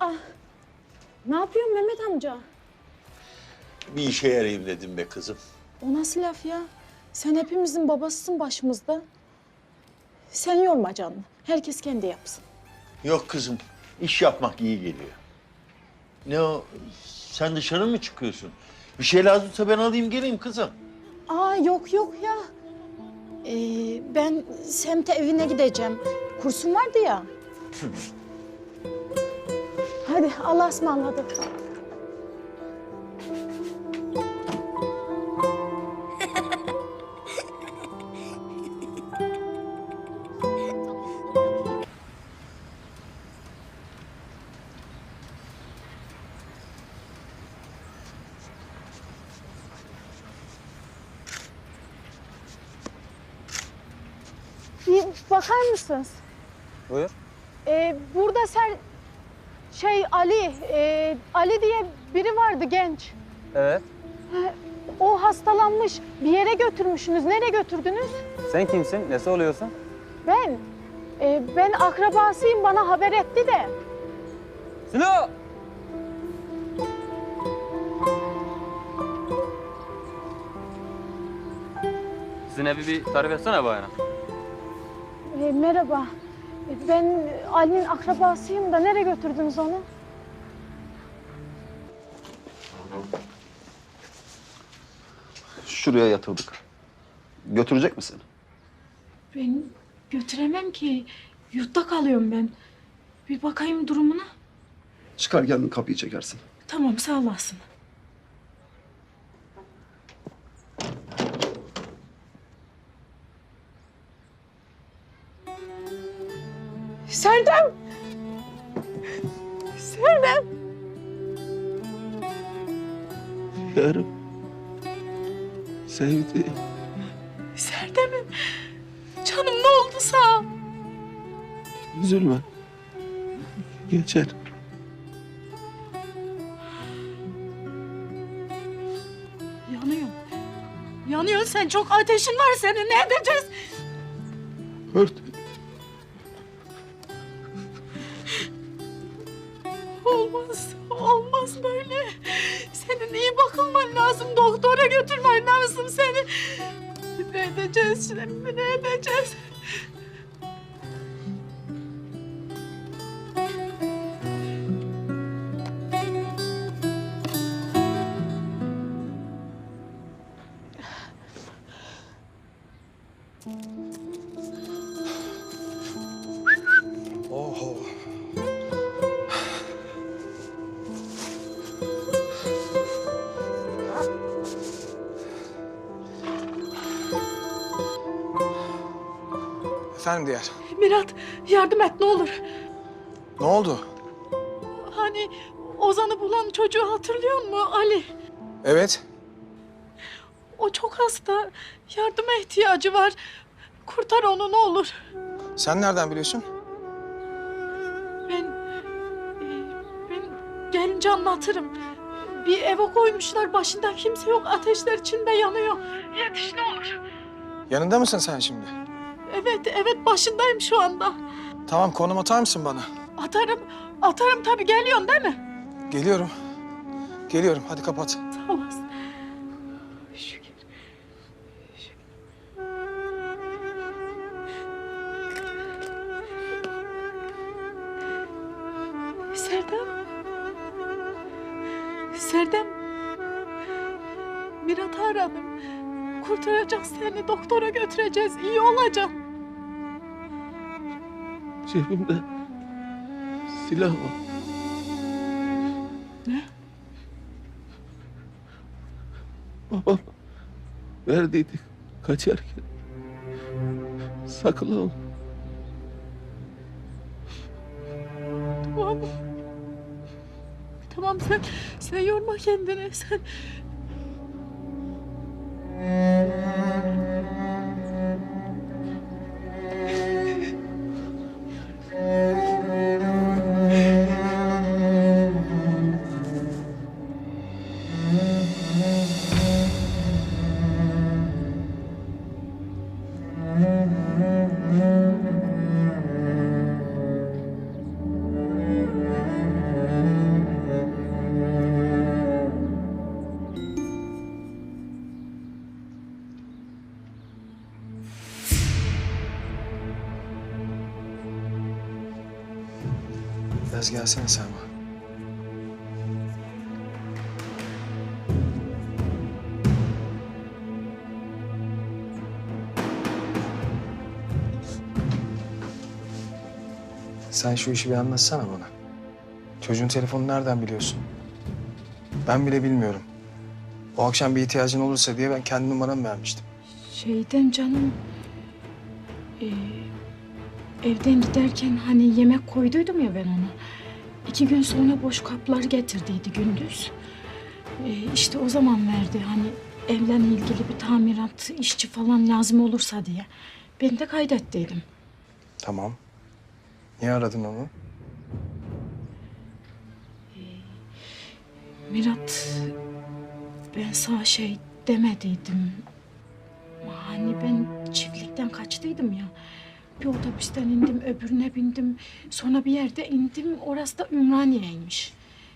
Aa, ne yapıyorsun Mehmet amca? Bir işe yarayayım dedim be kızım. O nasıl laf ya? Sen hepimizin babasısın başımızda. Sen yorma canını. Herkes kendi yapsın. Yok kızım, iş yapmak iyi geliyor. Ne o, sen dışarı mı çıkıyorsun? Bir şey lazımsa ben alayım geleyim kızım. Aa yok yok ya. Ee, ben semte evine gideceğim. Kursum vardı ya. Hadi Allah'a ısmarladık. Bir bakar mısınız? Buyur. Ee, burada sen şey Ali, e, Ali diye biri vardı genç. Evet. O hastalanmış. Bir yere götürmüşsünüz. Nereye götürdünüz? Sen kimsin? Nesi oluyorsun? Ben. e, ben akrabasıyım. Bana haber etti de. Silo! Sizin evi bir tarif etsene bana. E, merhaba. Ben Ali'nin akrabasıyım da nereye götürdünüz onu? Şuraya yatırdık. Götürecek misin? Ben götüremem ki. Yurtta kalıyorum ben. Bir bakayım durumuna. Çıkar kendin kapıyı çekersin. Tamam sağ olasın. Yarım. Sevdiğim. Serdem'im! Canım ne oldu sağ? Üzülme. Geçer. Yanıyor. Yanıyor sen çok ateşin var senin ne edeceğiz? Ört. Senin iyi bakılman lazım, doktora götürmen lazım seni. Ne edeceğiz şimdi, ne edeceğiz? Efendim diğer. Mirat, yardım et ne olur. Ne oldu? Hani Ozan'ı bulan çocuğu hatırlıyor musun Ali? Evet. O çok hasta, yardıma ihtiyacı var. Kurtar onu ne olur. Sen nereden biliyorsun? Ben, e, ben gelince anlatırım. Bir eve koymuşlar, başında kimse yok. Ateşler içinde yanıyor. Yetiş ne olur. Yanında mısın sen şimdi? Evet, evet başındayım şu anda. Tamam konum atar mısın bana? Atarım, atarım tabii. Geliyorsun değil mi? Geliyorum. Geliyorum. Hadi kapat. Sağ olasın. Şükür. Şükür. Serdem. Serdem. Mirat'ı aradım. Kurtaracak seni. Doktora götüreceğiz. İyi olacaksın. Cebimde silah var. Ne? Babam verdiydi kaçarken. Sakla onu. Tamam. Tamam sen, sen yorma kendini. Sen Biraz gelsene Selma. Sen şu işi bir anlatsana bana. Çocuğun telefonunu nereden biliyorsun? Ben bile bilmiyorum. O akşam bir ihtiyacın olursa diye ben kendi numaramı vermiştim. Şeyden canım... e, evden giderken hani yemek koyduydum ya ben ona. İki gün sonra boş kaplar getirdiydi gündüz. E, işte o zaman verdi hani evle ilgili bir tamirat, işçi falan lazım olursa diye. Ben de kaydettiydim. Tamam. Niye aradın onu? Mirat, ben sana şey demediydim. Hani ben çiftlikten kaçtıydım ya. Bir otobüsten indim, öbürüne bindim. Sonra bir yerde indim, orası da Ümraniye'ymiş.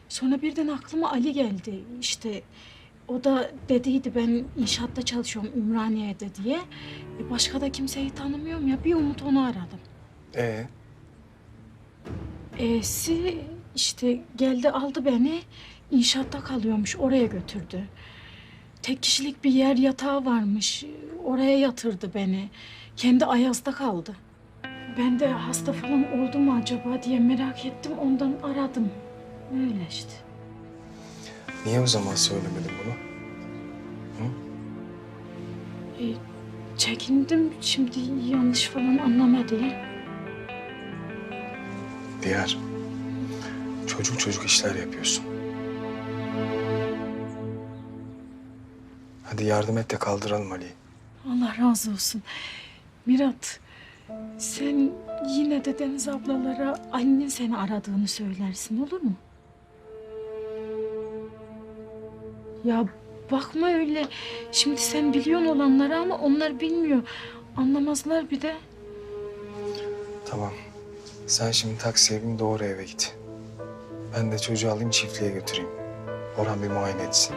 Sonra birden aklıma Ali geldi. İşte o da dediydi ben inşaatta çalışıyorum Ümraniye'de diye. E, Başka da kimseyi tanımıyorum ya. Bir umut onu aradım. Ee, E'si işte geldi aldı beni. İnşaatta kalıyormuş. Oraya götürdü. Tek kişilik bir yer yatağı varmış. Oraya yatırdı beni. Kendi Ayaz'da kaldı. Ben de hasta falan oldu mu acaba diye merak ettim. Ondan aradım. Öyle işte. niye o zaman söylemedin bunu? E, çekindim şimdi yanlış falan anlama diye. Diğer. Çocuk çocuk işler yapıyorsun. Hadi yardım et de kaldıralım Ali'yi. Allah razı olsun. Mirat, sen yine de Deniz ablalara Ali'nin seni aradığını söylersin olur mu? Ya bakma öyle. Şimdi sen biliyorsun olanları ama onlar bilmiyor. Anlamazlar bir de. Tamam. Sen şimdi taksiye bin doğru eve git. Ben de çocuğu alayım çiftliğe götüreyim. Orhan bir muayene etsin.